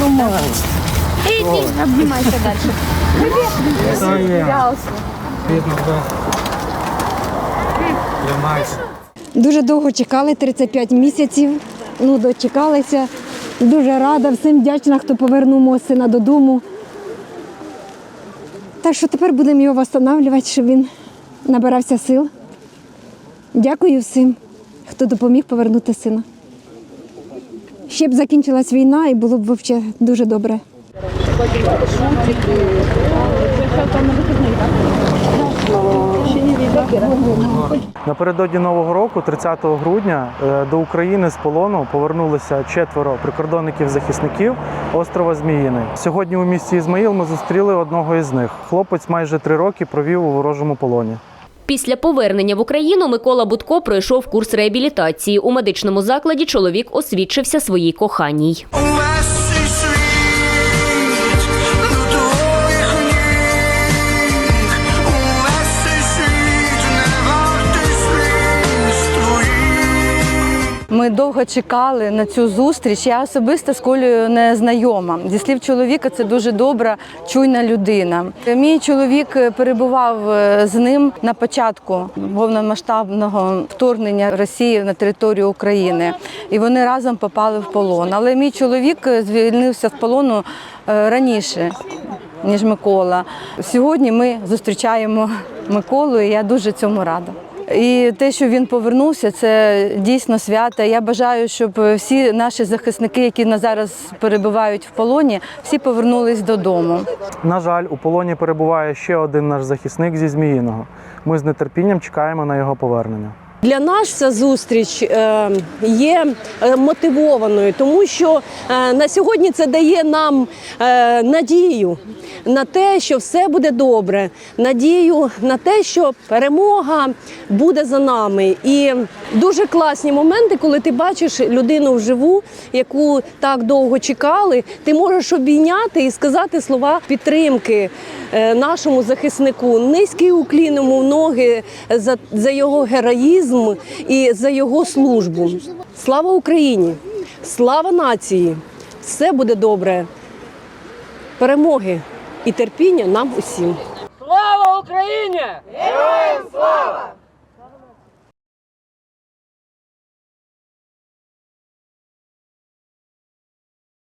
Ну, мало. Иди, обнимайся дальше. Видно, да. Тримайся. Дуже довго чекали, 35 місяців. Ну, дочекалися. Дуже рада, всім вдячна, хто повернув мого сина додому. Так що тепер будемо його встановлювати, щоб він набирався сил. Дякую всім, хто допоміг повернути сина. Ще б закінчилась війна і було б взагалі дуже добре. Напередодні нового року, 30 грудня, е, до України з полону повернулися четверо прикордонників-захисників острова Зміїний. Сьогодні у місті Ізмаїл ми зустріли одного із них. Хлопець майже три роки провів у ворожому полоні. Після повернення в Україну Микола Будко пройшов курс реабілітації. У медичному закладі чоловік освідчився своїй коханій. Ми довго чекали на цю зустріч. Я особисто з Колею не знайома. Зі слів чоловіка, це дуже добра, чуйна людина. Мій чоловік перебував е, з ним на початку повномасштабного вторгнення Росії на територію України, і вони разом попали в полон. Але мій чоловік е, звільнився з полону е, раніше. Ніж Микола. Сьогодні ми зустрічаємо Миколу, і я дуже цьому рада. І те, що він повернувся, це дійсно свято. Я бажаю, щоб всі наші захисники, які на зараз перебувають в полоні, всі повернулись додому. На жаль, у полоні перебуває ще один наш захисник зі Зміїного. Ми з нетерпінням чекаємо на його повернення. Для нас ця зустріч е, є е, мотивованою, тому що е, на сьогодні це дає нам надію на те, що все буде добре, надію на те, що перемога буде за нами. І дуже класні моменти, коли ти бачиш людину вживу, яку так довго чекали, ти можеш обійняти і сказати слова підтримки нашому захиснику. Низький уклін йому в ноги за, за його героїзм і за його службу. Слава Україні! Слава нації! Все буде добре. Перемоги і терпіння нам усім. Слава Україні! Героям слава!